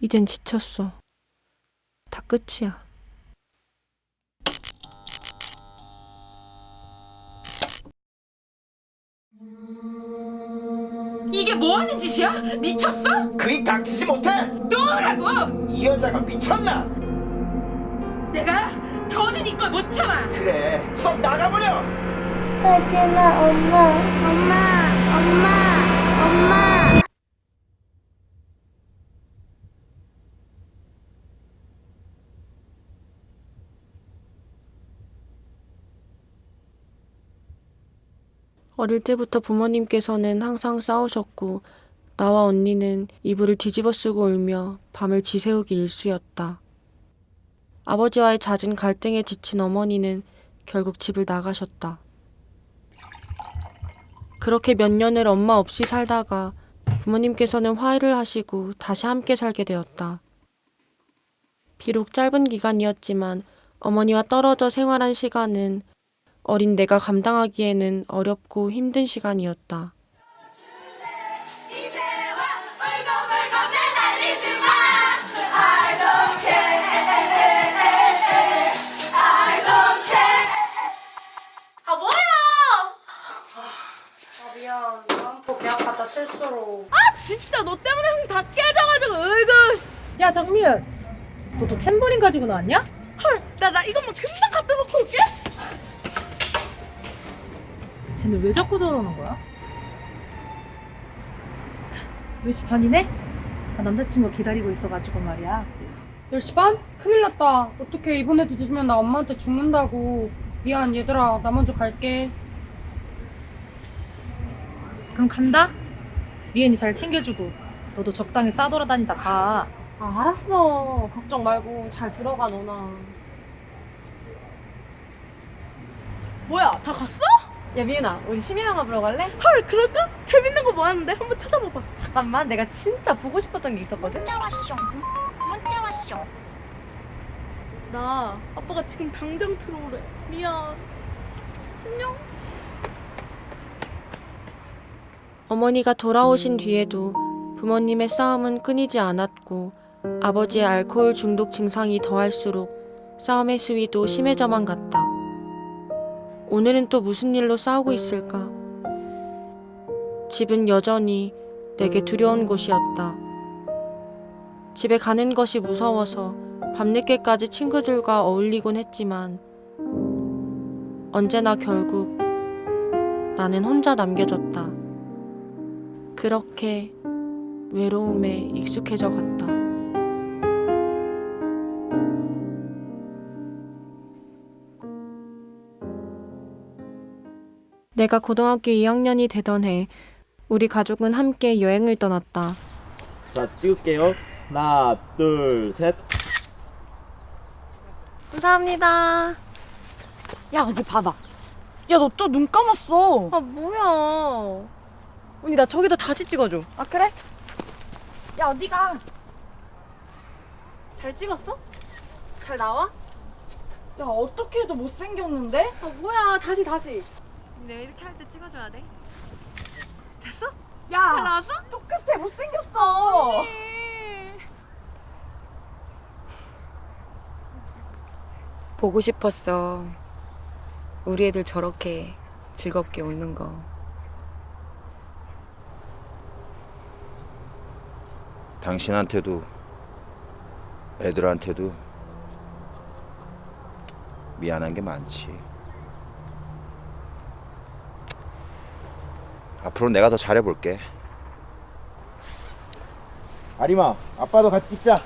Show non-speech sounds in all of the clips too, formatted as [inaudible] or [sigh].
이젠 지쳤어. 다 끝이야. 이게 뭐 하는 짓이야? 미쳤어? 그리 닥치지 못해! 놓으라고! 이 여자가 미쳤나? 내가 더는 이걸 못 참아! 그래 썩 나가버려! 하지마 엄마 엄마 엄마 어릴 때부터 부모님께서는 항상 싸우셨고 나와 언니는 이불을 뒤집어 쓰고 울며 밤을 지새우기 일쑤였다. 아버지와의 잦은 갈등에 지친 어머니는 결국 집을 나가셨다. 그렇게 몇 년을 엄마 없이 살다가 부모님께서는 화해를 하시고 다시 함께 살게 되었다. 비록 짧은 기간이었지만 어머니와 떨어져 생활한 시간은 어린 내가 감당하기에는 어렵고 힘든 시간이었다. 아 뭐야! 미안, 다음 거 계약 갖다 실수로. 아 진짜 너 때문에 형다 깨져가지고 으이구 야, 장미은. 너도 탬버린 가지고 나왔냐? 헐 나 나 이것만 금방 갖다 놓고 올게 쟤는 왜 자꾸 저러는 거야? 몇시 반이네? 나 남자친구 기다리고 있어가지고 말이야. 10시 반? 큰일 났다. 어떻게 이번에도 늦으면 나 엄마한테 죽는다고. 미안 얘들아 나 먼저 갈게. 그럼 간다? 미엔이 잘 챙겨주고. 너도 적당히 싸돌아다니다 가. 아 알았어. 걱정 말고 잘 들어가 너나. 뭐야 다 갔어? 야, 미엔아, 우리 심야 영화 보러 갈래? 헐 그럴까? 재밌는 거 뭐 하는데? 한번 찾아봐봐 잠깐만, 내가 진짜 보고 싶었던 게 있었거든? 문자 왔쇼 문자 왔쇼 나 아빠가 지금 당장 들어오래 미안 안녕 어머니가 돌아오신 뒤에도 부모님의 싸움은 끊이지 않았고 아버지의 알코올 중독 증상이 더할수록 싸움의 수위도 심해져만 갔다. 오늘은 또 무슨 일로 싸우고 있을까? 집은 여전히 내게 두려운 곳이었다. 집에 가는 것이 무서워서 밤늦게까지 친구들과 어울리곤 했지만 언제나 결국 나는 혼자 남겨졌다. 그렇게 외로움에 익숙해져 갔다. 내가 고등학교 2학년이 되던 해, 우리 가족은 함께 여행을 떠났다. 자, 찍을게요. 하나, 둘, 셋. 감사합니다. 야 어디 봐봐 야 너 또 눈 감았어 아, 뭐야. 언니, 나 저기다 다시 찍어줘. 아 그래? 야 어디가 잘 찍었어? 잘 나와? 야 어떻게 해도 못생겼는데? 아, 뭐야. 다시, 다시. 내가 이렇게 할 때 찍어줘야 돼. 야잘 나왔어? 똑같아 못생겼어 보고 싶었어. 우리 애들 저렇게 즐겁게 웃는 거. 당신한테도 애들한테도 미안한 게 많지. 앞으로 내가 더 잘해볼게. 아리마, 아빠도 같이 찍자.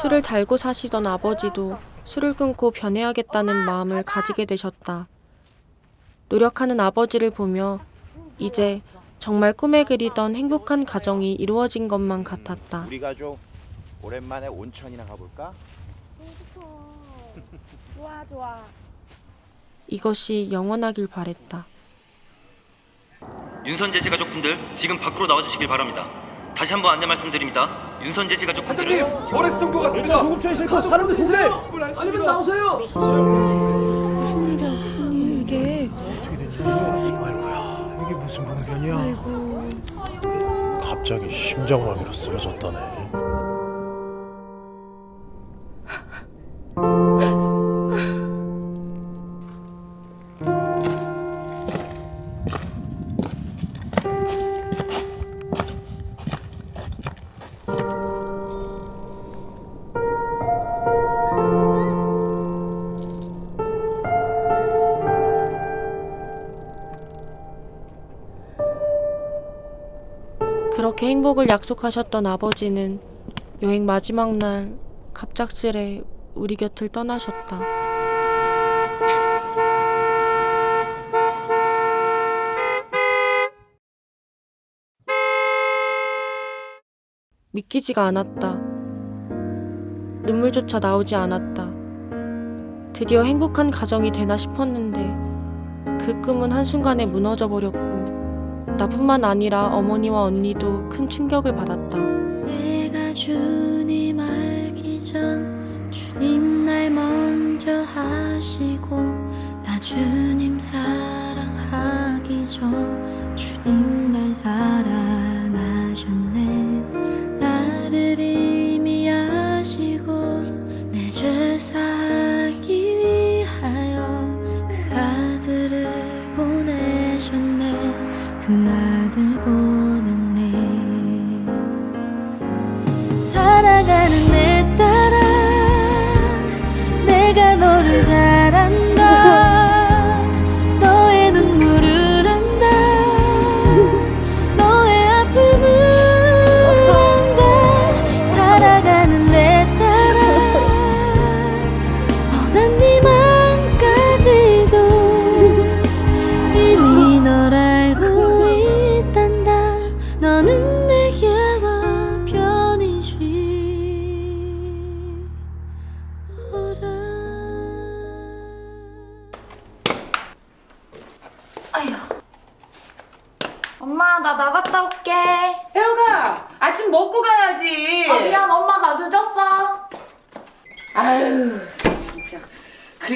술을 달고 사시던 아버지도 술을 끊고 변해야겠다는 마음을 가지게 되셨다. 노력하는 아버지를 보며 이제 정말 꿈에 그리던 행복한 가정이 이루어진 것만 같았다. 우리 가족 오랜만에 온천이나 가볼까? 좋아 좋아 이것이 영원하길 바랬다. 윤선재 씨 가족분들 지금 밖으로 나와주시길 바랍니다. 다시 한번 안내 말씀드립니다. 윤선재 씨 가족분들은 어레스 정도 같습니다. 구급차에 싣고 사람들 도주래. 아니면 나오세요. 무슨 일이야, 무슨 일 이게? 아이고야, 이게 무슨 병변이야? 갑자기 심장마비로 쓰러졌다네. 행복을 약속하셨던 아버지는 여행 마지막 날 갑작스레 우리 곁을 떠나셨다. 믿기지가 않았다. 눈물조차 나오지 않았다. 드디어 행복한 가정이 되나 싶었는데 그 꿈은 한순간에 무너져 버렸고 나뿐만 아니라 어머니와 언니도 큰 충격을 받았다. 내가 주님 알기 전 주님 날 먼저 하시고 나 주님 사랑하기 전 주님 날 사랑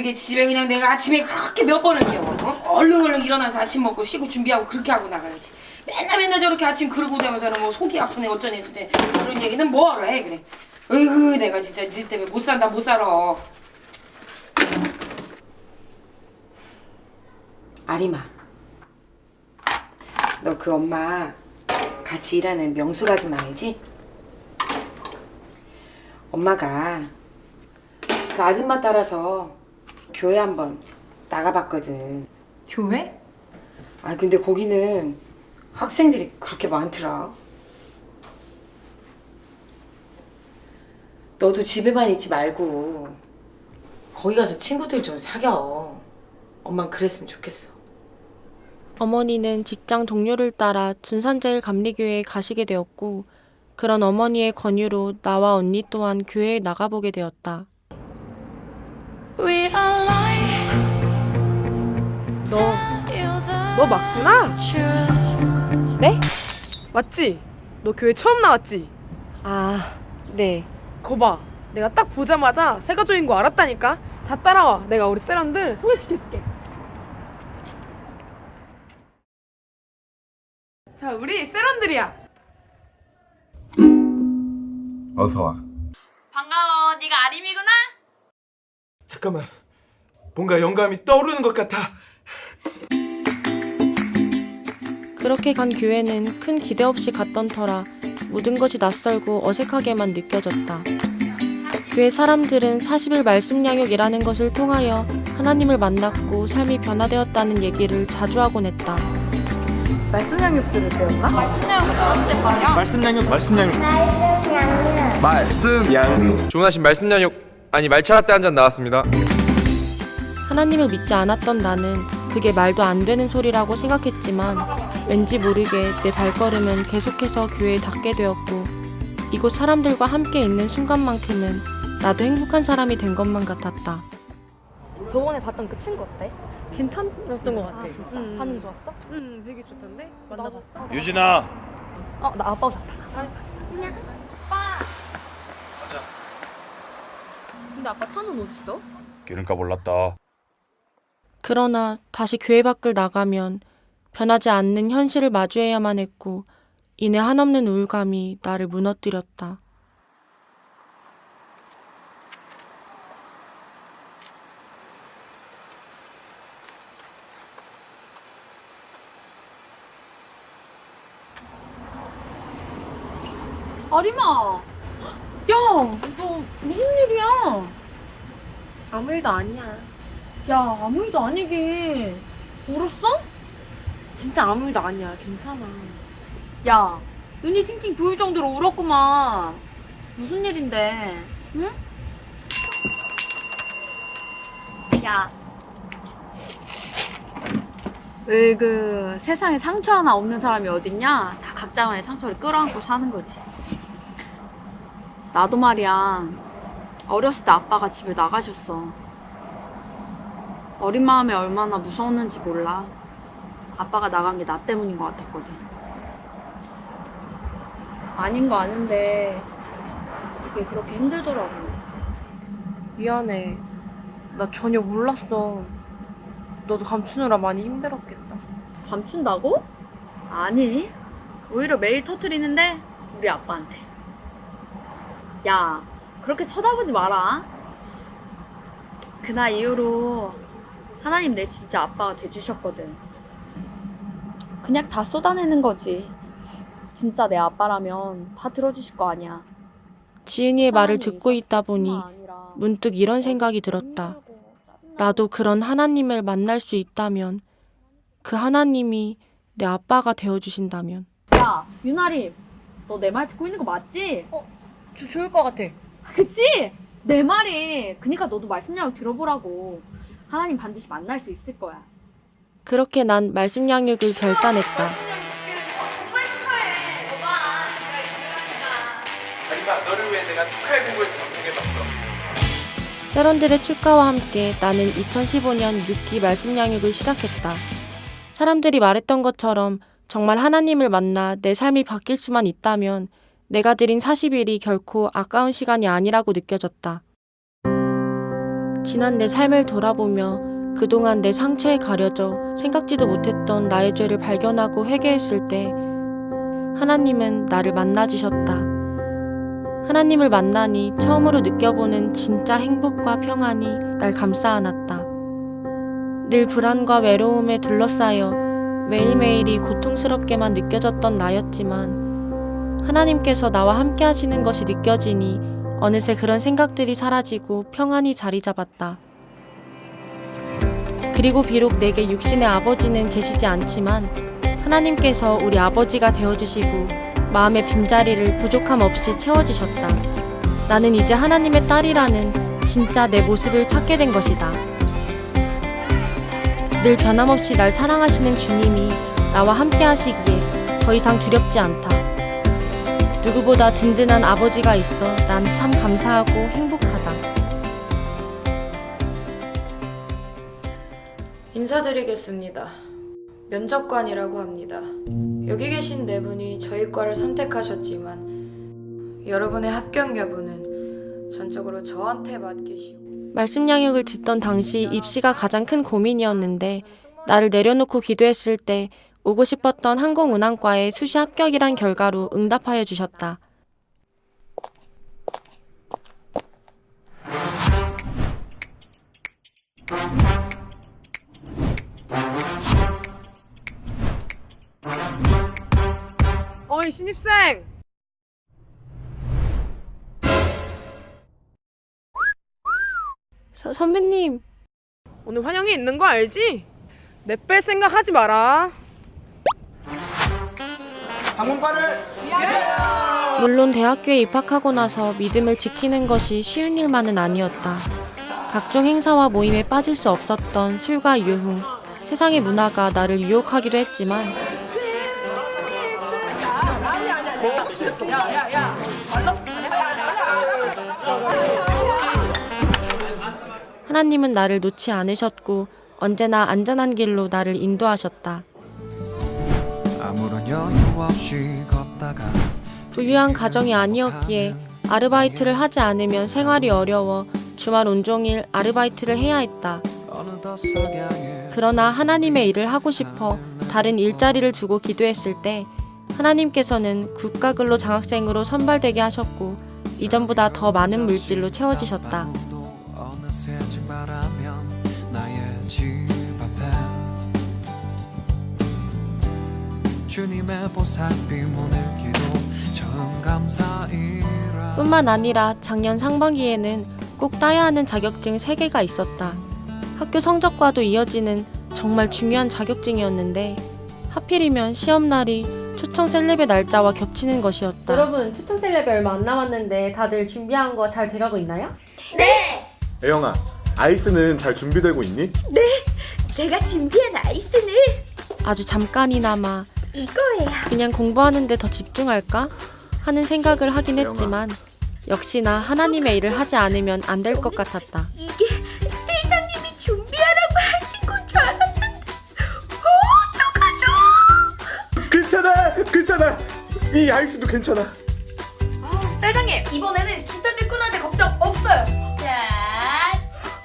그러게 집에 그냥 내가 아침에 그렇게 몇 번을 깨워 어? 얼른 얼른 일어나서 아침 먹고 쉬고 준비하고 그렇게 하고 나가야지 맨날 맨날 저렇게 아침 그러고 다면서는 뭐 속이 아프네 어쩌네 저쩌네 그런 얘기는 뭐하러 해 그래 어이구 내가 진짜 니들 때문에 못 산다 못 살아 아리마 너 그 엄마 같이 일하는 명수 아줌마 알지? 엄마가 그 아줌마 따라서 교회 한번 나가봤거든. 교회? 아 근데 거기는 학생들이 그렇게 많더라. 너도 집에만 있지 말고 거기 가서 친구들 좀 사겨. 엄만 그랬으면 좋겠어. 어머니는 직장 동료를 따라 둔산제일 감리교회에 가시게 되었고 그런 어머니의 권유로 나와 언니 또한 교회에 나가보게 되었다. 너, 너 맞구나? 네? 맞지? 너 교회 처음 나왔지? 아, 네. 거봐. 내가 딱 보자마자 세가족인 거 알았다니까? 자, 따라와. 내가 우리 세런들 소개시켜줄게. 자, 우리 세런들이야. 어서 와. 반가워. 네가 아림이구나. 잠깐만. 뭔가 영감이 떠오르는 것 같아. 그렇게 간 교회는 큰 기대 없이 갔던 터라 모든 것이 낯설고 어색하게만 느껴졌다. 교회 사람들은 40일 말씀 양육이라는 것을 통하여 하나님을 만났고 삶이 변화되었다는 얘기를 자주 하곤 했다. 말씀 양육 들을 배웠나? 말씀 양육, 말씀 양육. 말씀 양육. 주문하신 말씀 양육 아니 말차 라떼 한 잔 나왔습니다. 하나님을 믿지 않았던 나는 그게 말도 안 되는 소리라고 생각했지만 왠지 모르게 내 발걸음은 계속해서 교회에 닿게 되었고 이곳 사람들과 함께 있는 순간만큼은 나도 행복한 사람이 된 것만 같았다. 저번에 봤던 그 친구 어때? 괜찮았던 것 같아. 아 진짜? 반응 좋았어? 응, 되게 좋던데? 만나봤어? 유진아. 어나 아빠 오셨다 근데 아빠 차는 어딨어? 기름값 올랐다. 그러나 다시 교회 밖을 나가면 변하지 않는 현실을 마주해야만 했고 이내 한없는 우울감이 나를 무너뜨렸다. 아리마 야 너 무슨 일이야 아무 일도 아니야. 야 아무 일도 아니게 울었어? 진짜 아무 일도 아니야. 괜찮아. 야 눈이 팅팅 부을 정도로 울었구만. 무슨 일인데? 응? 야. 왜 그 세상에 상처 하나 없는 사람이 어딨냐? 다 각자만의 상처를 끌어안고 사는 거지. 나도 말이야. 어렸을 때 아빠가 집을 나가셨어. 어린 마음에 얼마나 무서웠는지 몰라. 아빠가 나간 게 나 때문인 것 같았거든. 아닌 거 아는데 그게 그렇게 힘들더라고. 미안해. 나 전혀 몰랐어. 너도 감추느라 많이 힘들었겠다. 감춘다고? 아니. 오히려 매일 터트리는데 우리 아빠한테. 야, 그렇게 쳐다보지 마라. 그날 이후로 하나님 내 진짜 아빠가 돼주셨거든. 그냥 다 쏟아내는 거지. 진짜 내 아빠라면 다 들어주실 거 아니야. 지은이의 말을 듣고 있다 보니 문득 이런 생각이 들었다. 나도 그런 하나님을 만날 수 있다면 그 하나님이 내 아빠가 되어주신다면 야, 유나림, 너내 말 듣고 있는 거 맞지? 어, 저 좋을 것 같아. 그치? 내 말이. 그니까 너도 말씀량을 들어보라고. 하나님 반드시 만날 수 있을 거야. 그렇게 난 말씀 양육을 결단했다. 하지만 너를 위해 내가 축하의 곡을 작곡해봤어. 세런들의 축가와 함께 나는 2015년 6기 말씀 양육을 시작했다. 사람들이 말했던 것처럼 정말 하나님을 만나 내 삶이 바뀔 수만 있다면 내가 드린 40일이 결코 아까운 시간이 아니라고 느껴졌다. 지난 내 삶을 돌아보며 그동안 내 상처에 가려져 생각지도 못했던 나의 죄를 발견하고 회개했을 때 하나님은 나를 만나주셨다. 하나님을 만나니 처음으로 느껴보는 진짜 행복과 평안이 날 감싸 안았다. 늘 불안과 외로움에 둘러싸여 매일매일이 고통스럽게만 느껴졌던 나였지만 하나님께서 나와 함께 하시는 것이 느껴지니 어느새 그런 생각들이 사라지고 평안이 자리 잡았다. 그리고 비록 내게 육신의 아버지는 계시지 않지만 하나님께서 우리 아버지가 되어주시고 마음의 빈자리를 부족함 없이 채워주셨다. 나는 이제 하나님의 딸이라는 진짜 내 모습을 찾게 된 것이다. 늘 변함없이 날 사랑하시는 주님이 나와 함께 하시기에 더 이상 두렵지 않다. 누구보다 든든한 아버지가 있어 난 참 감사하고 행복하다. 인사드리겠습니다. 면접관이라고 합니다. 여기 계신 네 분이 저희 과를 선택하셨지만 여러분의 합격 여부는 전적으로 저한테 맡기시고 말씀 양육을 듣던 당시 입시가 가장 큰 고민이었는데 나를 내려놓고 기도했을 때 오고 싶었던 항공운항과의 수시 합격이란 결과로 응답하여 주셨다. 어이 신입생. 서, 선배님, 오늘 환영이 있는 거 알지? 내 뺄 생각 하지 마라. 항공과를 물론 대학교에 입학하고 나서 믿음을 지키는 것이 쉬운 일만은 아니었다. 각종 행사와 모임에 빠질 수 없었던 술과 유흥, 세상의 문화가 나를 유혹하기도 했지만 하나님은 나를 놓지 않으셨고 언제나 안전한 길로 나를 인도하셨다. 아무런 여유 없이 걷다가 부유한 가정이 아니었기에 아르바이트를 하지 않으면 생활이 어려워 주말 온종일 아르바이트를 해야 했다. 그러나 하나님의 일을 하고 싶어 다른 일자리를 두고 기도했을 때 하나님께서는 국가근로 장학생으로 선발되게 하셨고 이전보다 더 많은 물질로 채워지셨다. 주님의 보살핌 오늘 기도 처음 감사이라 뿐만 아니라 작년 상반기에는 꼭 따야 하는 자격증 3개가 있었다. 학교 성적과도 이어지는 정말 중요한 자격증이었는데 하필이면 시험날이 초청 셀럽의 날짜와 겹치는 것이었다. 여러분 초청 셀럽이 얼마 안 남았는데 다들 준비한 거 잘 돼가고 있나요? 애영아 아이스는 잘 준비되고 있니? 제가 준비한 아이스는 아주 잠깐이나마 이거예요. 그냥 공부하는데 더 집중할까 하는 생각을 하긴 했지만 역시나 하나님의 일을 하지 않으면 안 될 것 같았다. 이게 세장님이 준비하라고 하신 건 줄 알았는데 어떡하죠? 괜찮아 괜찮아 이 아이스도 괜찮아 아, 셀장님 이번에는 기타 때 걱정 없어요. 자,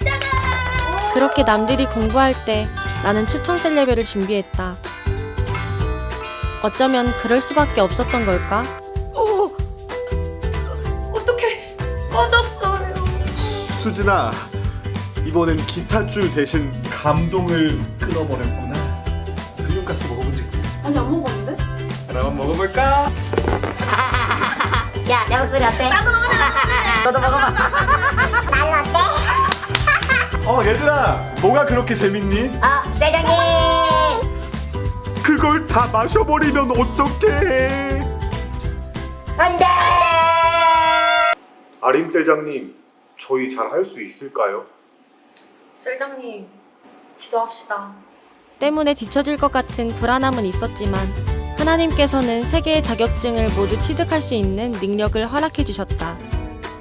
짜잔! 그렇게 남들이 공부할 때 나는 초청 셀레베를 준비했다. 어쩌면 그럴 수밖에 없었던 걸까? 어떻게 꺼졌어요? 수진아 이번엔 기타줄 대신 감동을 끊어버렸구나 한윤가스 먹어보지 아니 안 먹었는데? 하나 한번 먹어볼까? [laughs] 야, 내 목소리 어때? 나도 먹어라. [laughs] 너도 먹어봐. [laughs] 난 어때? 어 얘들아 뭐가 그렇게 재밌니? 어, 세장님. 다 마셔버리면 어떡해 안돼. 아림 셀장님 저희 잘 할 수 있을까요? 셀장님 기도합시다. 때문에 뒤처질 것 같은 불안함은 있었지만 하나님께서는 세 개의 자격증을 모두 취득할 수 있는 능력을 허락해 주셨다.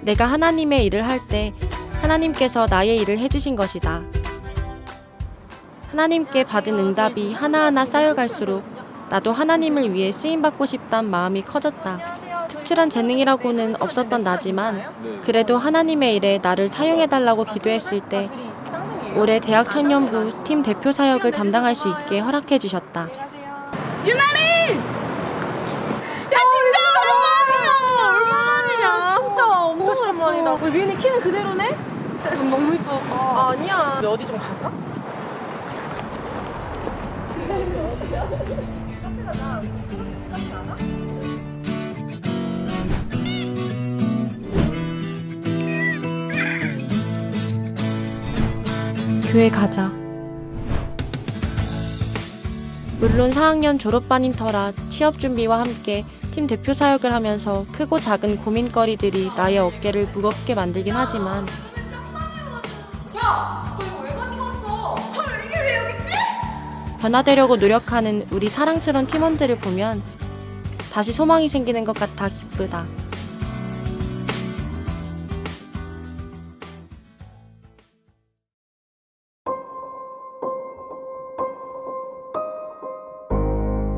내가 하나님의 일을 할 때 하나님께서 나의 일을 해주신 것이다. 하나님께 받은 응답이 하나하나 쌓여갈수록 나도 하나님을 위해 쓰임받고 싶단 마음이 커졌다. 특출한 재능이라고는 없었던 나지만 그래도 하나님의 일에 나를 사용해달라고 기도했을 때 올해 대학 청년부 팀 대표 사역을 담당할 수 있게 허락해 주셨다. 유나리! 야 진짜 오랜만이야! 얼마만이냐? 진짜 엄청 오랜만이다. 우리 미은이 키는 그대로네? 넌 너무 이쁘다. 아니야. 우리 어디 좀 갈까? [laughs] 교회 가자. 물론 4학년 졸업반인 터라 취업 준비와 함께 팀 대표 사역을 하면서 크고 작은 고민거리들이 나의 어깨를 무겁게 만들긴 하지만 변화되려고 노력하는 우리 사랑스러운 팀원들을 보면 다시 소망이 생기는 것 같아 기쁘다.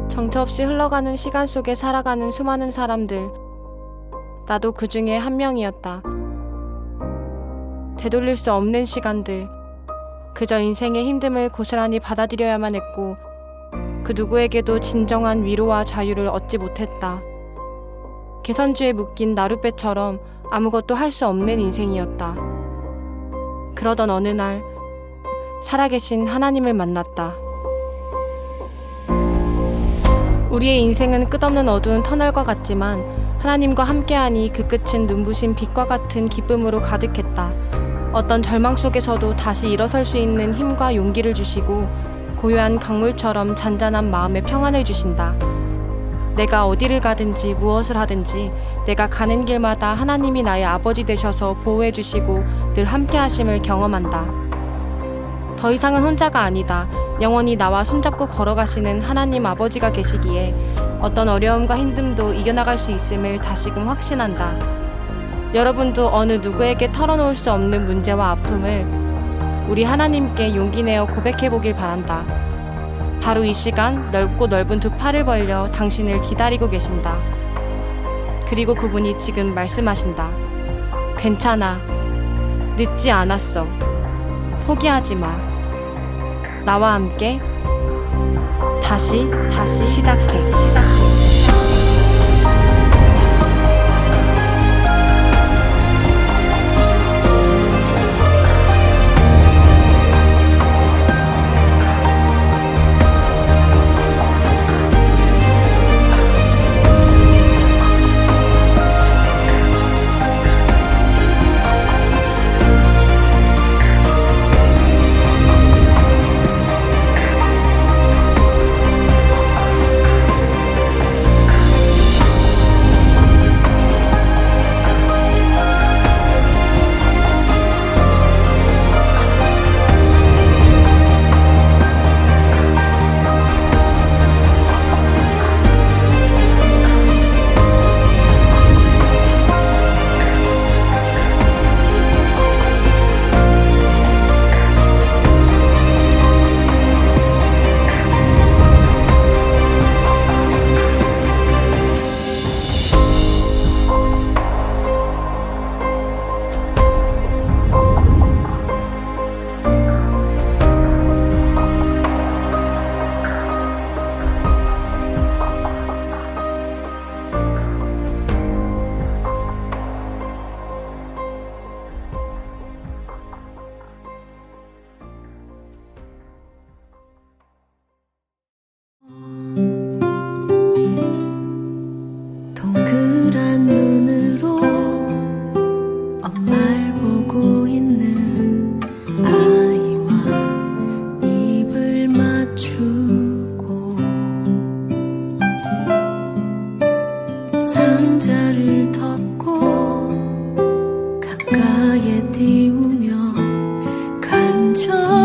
정처 없이 흘러가는 시간 속에 살아가는 수많은 사람들. 나도 그 중에 한 명이었다. 되돌릴 수 없는 시간들. 그저 인생의 힘듦을 고스란히 받아들여야만 했고, 그 누구에게도 진정한 위로와 자유를 얻지 못했다. 개선주에 묶인 나룻배처럼 아무것도 할 수 없는 인생이었다. 그러던 어느 날, 살아계신 하나님을 만났다. 우리의 인생은 끝없는 어두운 터널과 같지만 하나님과 함께하니 그 끝은 눈부신 빛과 같은 기쁨으로 가득했다. 어떤 절망 속에서도 다시 일어설 수 있는 힘과 용기를 주시고 고요한 강물처럼 잔잔한 마음에 평안을 주신다. 내가 어디를 가든지 무엇을 하든지 내가 가는 길마다 하나님이 나의 아버지 되셔서 보호해 주시고 늘 함께 하심을 경험한다. 더 이상은 혼자가 아니다. 영원히 나와 손잡고 걸어가시는 하나님 아버지가 계시기에 어떤 어려움과 힘듦도 이겨나갈 수 있음을 다시금 확신한다. 여러분도 어느 누구에게 털어놓을 수 없는 문제와 아픔을 우리 하나님께 용기 내어 고백해 보길 바란다. 바로 이 시간 넓고 넓은 두 팔을 벌려 당신을 기다리고 계신다. 그리고 그분이 지금 말씀하신다. 괜찮아. 늦지 않았어. 포기하지 마. 나와 함께 다시 다시 시작해 시작해 띄우며 간절